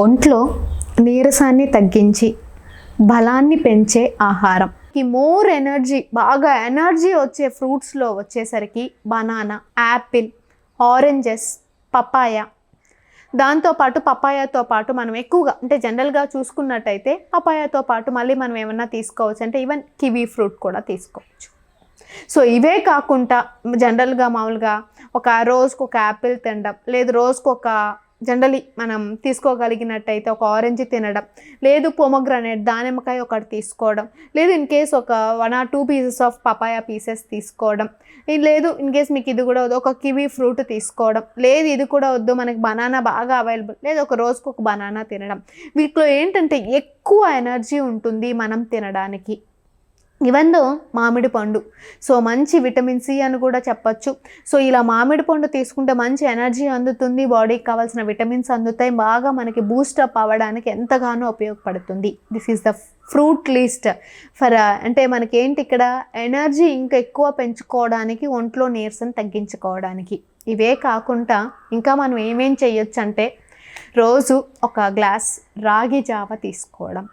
ఒంట్లో నీరసాన్ని తగ్గించి బలాన్ని పెంచే ఆహారం. ఈ మోర్ ఎనర్జీ బాగా ఎనర్జీ వచ్చే ఫ్రూట్స్లో వచ్చేసరికి బనానా యాపిల్ ఆరెంజెస్ పపాయ. దాంతోపాటు పపాయాతో పాటు మనం ఎక్కువగా అంటే జనరల్గా చూసుకున్నట్టయితే పపాయాతో పాటు మళ్ళీ మనం ఏమన్నా తీసుకోవచ్చు అంటే ఈవెన్ కివీ ఫ్రూట్ కూడా తీసుకోవచ్చు. సో ఇవే కాకుండా జనరల్గా మామూలుగా ఒక రోజుకు ఒక యాపిల్ తినడం లేదు రోజుకు ఒక జనరలీ మనం తీసుకోగలిగినట్టయితే ఒక ఆరెంజ్ తినడం లేదు పొమగ్రనేట్ దానిమ్మకాయ ఒకటి తీసుకోవడం లేదు ఇన్ కేస్ ఒక one or two pieces of papaya pieces తీసుకోవడం ఇది లేదు ఇన్ కేస్ మీకు ఇది కూడా వద్దు ఒక కివీ ఫ్రూట్ తీసుకోవడం లేదు ఇది కూడా వద్దు మనకి బనానా బాగా అవైలబుల్ లేదు ఒక రోజుకు ఒక బనానా తినడం. వీటిలో ఏంటంటే ఎక్కువ ఎనర్జీ ఉంటుంది మనం తినడానికి. ఇవన్ దో మామిడి పండు. సో మంచి విటమిన్ సి అని కూడా చెప్పచ్చు. సో ఇలా మామిడి పండు తీసుకుంటే మంచి ఎనర్జీ అందుతుంది బాడీకి కావాల్సిన విటమిన్స్ అందుతాయి బాగా మనకి బూస్టప్ అవ్వడానికి ఎంతగానో ఉపయోగపడుతుంది. This is the fruit list for అంటే మనకి ఏంటి ఇక్కడ ఎనర్జీ ఇంకా ఎక్కువ పెంచుకోవడానికి ఒంట్లో నీరసం తగ్గించుకోవడానికి. ఇవే కాకుండా ఇంకా మనం ఏమేం చేయొచ్చు అంటే రోజు ఒక గ్లాస్ రాగి జావ తీసుకోవడం.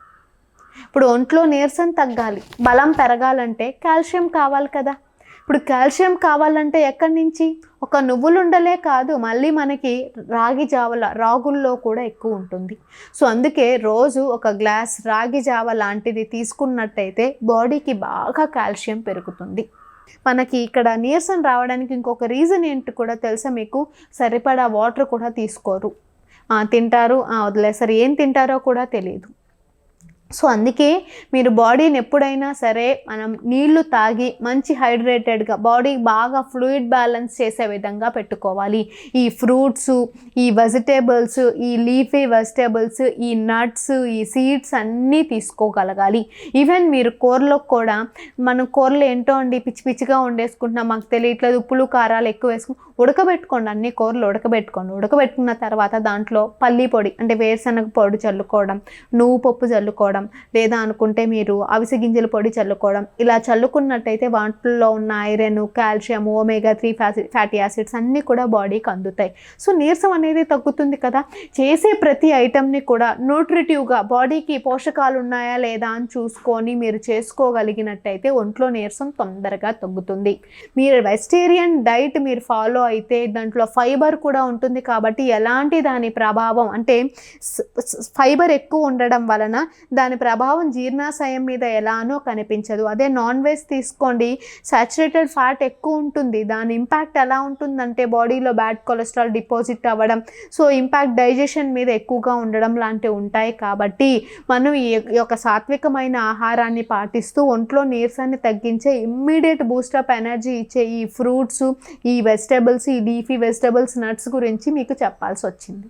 ఇప్పుడు ఒంట్లో నీరసం తగ్గాలి బలం పెరగాలంటే కాల్షియం కావాలి కదా. ఇప్పుడు కాల్షియం కావాలంటే ఎక్కడి నుంచి? ఒక నువ్వులుండలే కాదు మళ్ళీ మనకి రాగి జావల రాగుల్లో కూడా ఎక్కువ ఉంటుంది. సో అందుకే రోజు ఒక గ్లాస్ రాగి జావ లాంటిది తీసుకున్నట్టయితే బాడీకి బాగా కాల్షియం పెరుగుతుంది. మనకి ఇక్కడ నీరసం రావడానికి ఇంకొక రీజన్ ఏంటి కూడా తెలుసా మీకు? సరిపడా వాటర్ కూడా తీసుకోరు. తింటారు? ఆ, ఏం తింటారో కూడా తెలియదు సో అందుకే మీరు బాడీని ఎప్పుడైనా సరే మనం నీళ్ళు తాగి మంచి హైడ్రేటెడ్గా బాడీ బాగా ఫ్లూయిడ్ బ్యాలెన్స్ చేసే విధంగా పెట్టుకోవాలి. ఈ ఫ్రూట్స్ ఈ వెజిటేబుల్స్ ఈ లీఫీ వెజిటేబుల్స్ ఈ నట్స్ ఈ సీడ్స్ అన్నీ తీసుకోగలగాలి. ఈవెన్ మీరు కూరలో కూడా మనం కూరలు ఏంటో అండి పిచ్చి పిచ్చిగా వండేసుకుంటున్నాం మాకు తెలియట్లేదు ఉప్పులు కారాలు ఎక్కువ వేసుకుని ఉడకబెట్టుకోండి అన్ని కూరలు ఉడకబెట్టుకోండి. ఉడకబెట్టుకున్న తర్వాత దాంట్లో పల్లి పొడి అంటే వేరుశనగ పొడి చల్లుకోవడం నువ్వు పప్పు చల్లుకోవడం లేదా అనుకుంటే మీరు అవిసె గింజల పొడి చల్లుకోవడం ఇలా చల్లుకున్నట్టయితే వాటిల్లో ఉన్న iron calcium omega three fatty acids అన్నీ కూడా బాడీకి అందుతాయి. సో నీరసం అనేది తగ్గుతుంది కదా? చేసే ప్రతి ఐటమ్ని కూడా న్యూట్రిటివ్గా బాడీకి పోషకాలు ఉన్నాయా లేదా అని చూసుకొని మీరు చేసుకోగలిగినట్టయితే ఒంట్లో నీరసం తొందరగా తగ్గుతుంది. మీరు వెజిటేరియన్ డైట్ మీరు ఫాలో అయితే దాంట్లో ఫైబర్ కూడా ఉంటుంది కాబట్టి ఎలాంటి దాని ప్రభావం అంటే ఫైబర్ ఎక్కువ ఉండడం వలన దాని ప్రభావం జీర్ణాశయం మీద ఎలానో కనిపించదు. అదే నాన్ వెజ్ తీసుకోండి. సాచురేటెడ్ ఫ్యాట్ ఎక్కువ ఉంటుంది. దాని ఇంపాక్ట్ ఎలా ఉంటుందంటే బాడీలో బ్యాడ్ కొలెస్ట్రాల్ డిపాజిట్ అవ్వడం సో ఇంపాక్ట్ డైజెషన్ మీద ఎక్కువగా ఉండడం లాంటివి ఉంటాయి. కాబట్టి మనం ఈ యొక్క సాత్వికమైన ఆహారాన్ని పాటిస్తూ ఒంట్లో నీరసాన్ని తగ్గించే ఇమ్మీడియట్ బూస్టప్ ఎనర్జీ ఇచ్చే ఈ ఫ్రూట్స్ ఈ వెజిటేబుల్స్ ఈ లీఫీ వెజిటేబుల్స్ నట్స్ గురించి మీకు చెప్పాల్సి వచ్చింది.